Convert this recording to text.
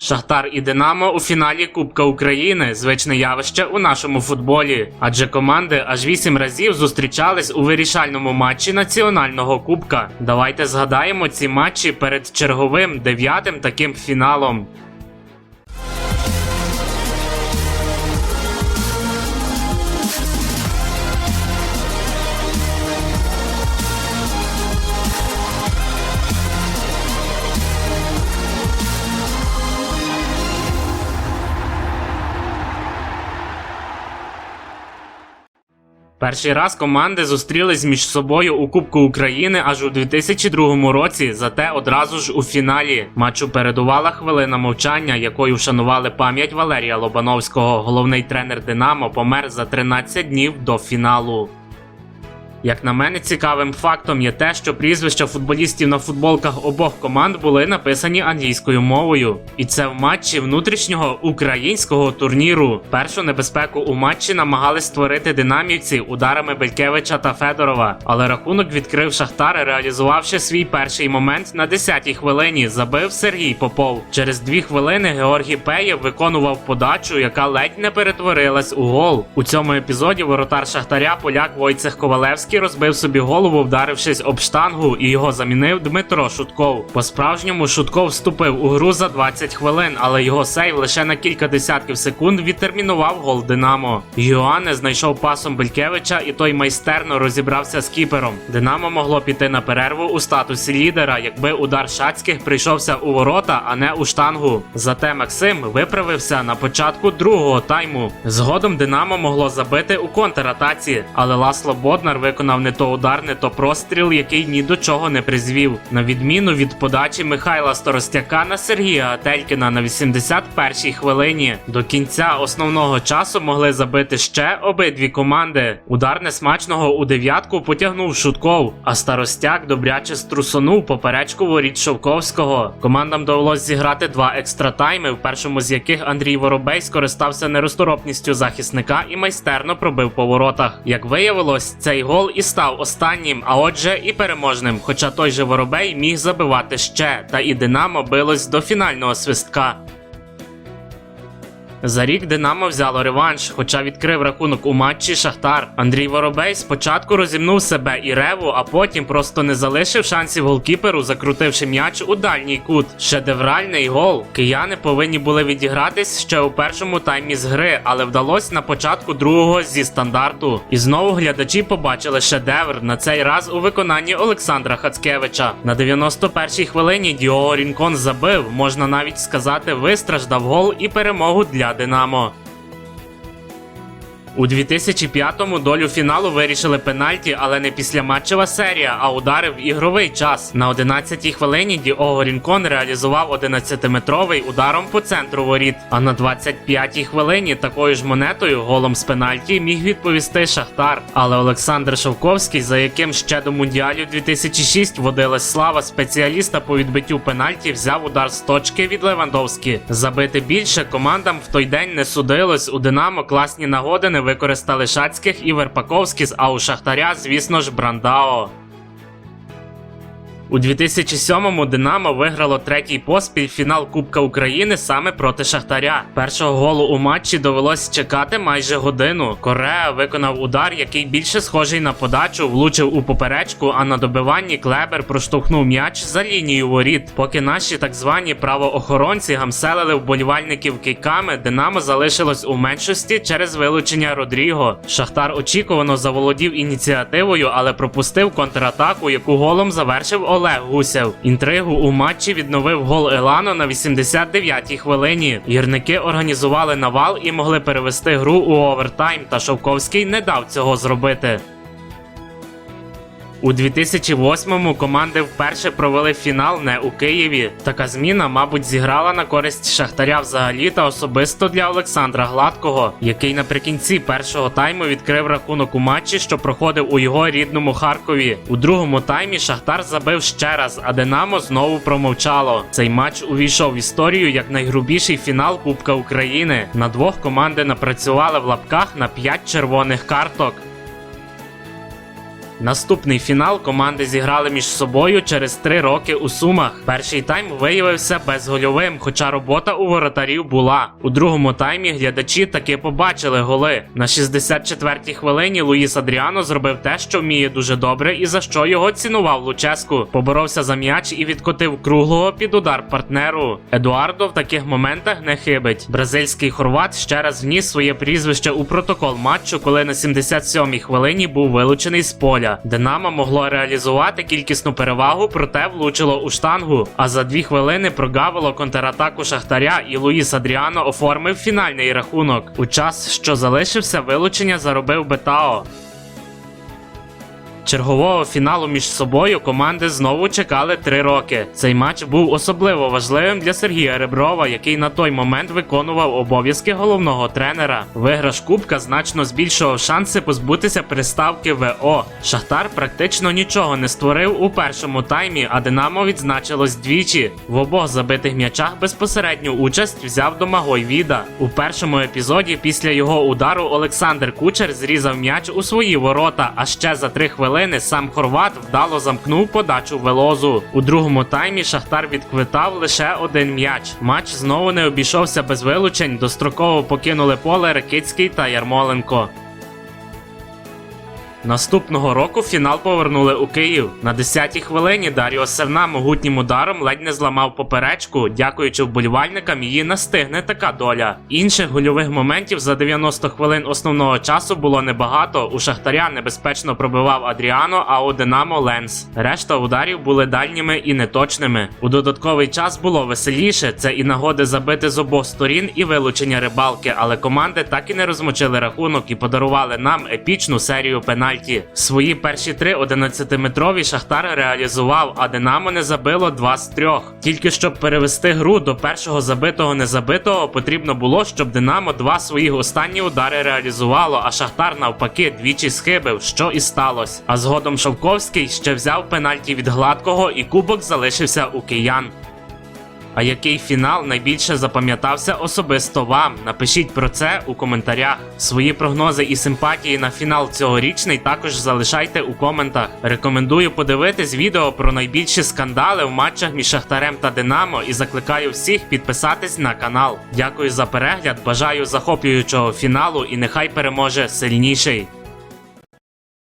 Шахтар і Динамо у фіналі Кубка України звичне явище у нашому футболі, адже команди аж вісім разів зустрічались у вирішальному матчі національного кубка. Давайте згадаємо ці матчі перед черговим дев'ятим таким фіналом. Перший раз команди зустрілись між собою у Кубку України аж у 2002 році, зате одразу ж у фіналі. Матчу передувала хвилина мовчання, якою вшанували пам'ять Валерія Лобановського. Головний тренер Динамо помер за 13 днів до фіналу. Як на мене, цікавим фактом є те, що прізвища футболістів на футболках обох команд були написані англійською мовою, і це в матчі внутрішнього українського турніру. Першу небезпеку у матчі намагались створити динамівці ударами Белькевича та Федорова, але рахунок відкрив Шахтар, реалізувавши свій перший момент на 10-й хвилині. Забив Сергій Попов. Через дві хвилини Георгій Пеєв виконував подачу, яка ледь не перетворилась у гол. У цьому епізоді воротар Шахтаря поляк Войцех Ковалевський розбив собі голову, вдарившись об штангу, і його замінив Дмитро Шутков. По-справжньому Шутков вступив у гру за 20 хвилин, але його сейв лише на кілька десятків секунд відтермінував гол Динамо. Йоанне знайшов пасом Белькевича, і той майстерно розібрався з кіпером. Динамо могло піти на перерву у статусі лідера, якби удар Шацьких прийшовся у ворота, а не у штангу. Зате Максим виправився на початку другого тайму. Згодом Динамо могло забити у контратаці, але Ласло Боднар виконав не то удар, не то простріл, який ні до чого не призвів. На відміну від подачі Михайла Сторостяка на Сергія Ателькіна на 81-й хвилині. До кінця основного часу могли забити ще обидві команди. Удар несмачного у дев'ятку потягнув Шутков, а Старостяк добряче струсонув поперечку воріт Шовковського. Командам довелось зіграти два екстра тайми, в першому з яких Андрій Воробей скористався неросторопністю захисника і майстерно пробив по воротах. Як виявилось, цей гол і став останнім, а отже, і переможним. Хоча той же Воробей міг забивати ще, та і Динамо билось до фінального свистка. За рік Динамо взяло реванш, хоча відкрив рахунок у матчі Шахтар. Андрій Воробей спочатку розімнув себе і реву, а потім просто не залишив шансів голкіперу, закрутивши м'яч у дальній кут. Шедевральний гол. Кияни повинні були відігратись ще у першому таймі з гри, але вдалося на початку другого зі стандарту. І знову глядачі побачили шедевр на цей раз у виконанні Олександра Хацкевича. На 91-й хвилині Діого Рінкон забив, можна навіть сказати, вистраждав гол і перемогу для Динамо. У 2005-му долю фіналу вирішили пенальті, але не післяматчева серія, а удари в ігровий час. На 11-й хвилині Діого Рінкон реалізував 11-метровий ударом по центру воріт. А на 25-й хвилині такою ж монетою голом з пенальті міг відповісти Шахтар. Але Олександр Шовковський, за яким ще до мундіалю 2006 водилась слава спеціаліста по відбиттю пенальті, взяв удар з точки від Левандовські. Забити більше командам в той день не судилось. У Динамо класні нагоди не використали Шацьких і Верпаковські а у Шахтаря, звісно ж, Брандао. У 2007-му Динамо виграло третій поспіль фінал Кубка України саме проти Шахтаря. Першого голу у матчі довелось чекати майже годину. Корея виконав удар, який більше схожий на подачу, влучив у поперечку, а на добиванні Клебер проштовхнув м'яч за лінію воріт. Поки наші так звані правоохоронці гамселили вболівальників кийками, Динамо залишилось у меншості через вилучення Родріго. Шахтар очікувано заволодів ініціативою, але пропустив контратаку, яку голом завершив Олег Гусєв. Інтригу у матчі відновив гол Елано на 89-й хвилині. Гірники організували навал і могли перевести гру у овертайм, та Шовковський не дав цього зробити. У 2008-му команди вперше провели фінал не у Києві. Така зміна, мабуть, зіграла на користь Шахтаря взагалі та особисто для Олександра Гладкого, який наприкінці першого тайму відкрив рахунок у матчі, що проходив у його рідному Харкові. У другому таймі Шахтар забив ще раз, а Динамо знову промовчало. Цей матч увійшов в історію як найгрубіший фінал Кубка України. На двох команди напрацювали в лапках на 5 червоних карток. Наступний фінал команди зіграли між собою через три роки у Сумах. Перший тайм виявився безгольовим, хоча робота у воротарів була. У другому таймі глядачі таки побачили голи. На 64-й хвилині Луїс Адріано зробив те, що вміє дуже добре, і за що його цінував Луческу. Поборовся за м'яч і відкотив круглого під удар партнеру. Едуардо в таких моментах не хибить. Бразильський хорват ще раз вніс своє прізвище у протокол матчу, коли на 77-й хвилині був вилучений з поля. Динамо могло реалізувати кількісну перевагу, проте влучило у штангу. А за дві хвилини прогавило контратаку Шахтаря, і Луїс Адріано оформив фінальний рахунок. У час, що залишився, вилучення заробив Бетао. Чергового фіналу між собою команди знову чекали три роки. Цей матч був особливо важливим для Сергія Реброва, який на той момент виконував обов'язки головного тренера. Виграш Кубка значно збільшував шанси позбутися приставки ВО. Шахтар практично нічого не створив у першому таймі, а Динамо відзначилось двічі. В обох забитих м'ячах безпосередню участь взяв Домагой Віда. У першому епізоді після його удару Олександр Кучер зрізав м'яч у свої ворота, а ще за три хвилини сам Хорват вдало замкнув подачу Велозу. У другому таймі Шахтар відквитав лише один м'яч. Матч знову не обійшовся без вилучень. Достроково покинули поле Ракицький та Ярмоленко. Наступного року фінал повернули у Київ. На 10-й хвилині Даріо Серна могутнім ударом ледь не зламав поперечку. Дякуючи вболівальникам, її настигне така доля. Інших гольових моментів за 90 хвилин основного часу було небагато. У Шахтаря небезпечно пробивав Адріано, а у Динамо Ленс. Решта ударів були дальніми і неточними. У додатковий час було веселіше. Це і нагоди забити з обох сторін, і вилучення рибалки. Але команди так і не розмочили рахунок і подарували нам епічну серію пенальті. Свої перші три 11-метрові Шахтар реалізував, а Динамо не забило два з трьох. Тільки щоб перевести гру до першого забитого незабитого, потрібно було, щоб Динамо два свої останні удари реалізувало, а Шахтар навпаки двічі схибив, що і сталося. А згодом Шовковський ще взяв пенальті від гладкого, і кубок залишився у киян. А який фінал найбільше запам'ятався особисто вам? Напишіть про це у коментарях. Свої прогнози і симпатії на фінал цьогорічний також залишайте у коментах. Рекомендую подивитись відео про найбільші скандали в матчах між Шахтарем та Динамо і закликаю всіх підписатись на канал. Дякую за перегляд, бажаю захоплюючого фіналу і нехай переможе сильніший.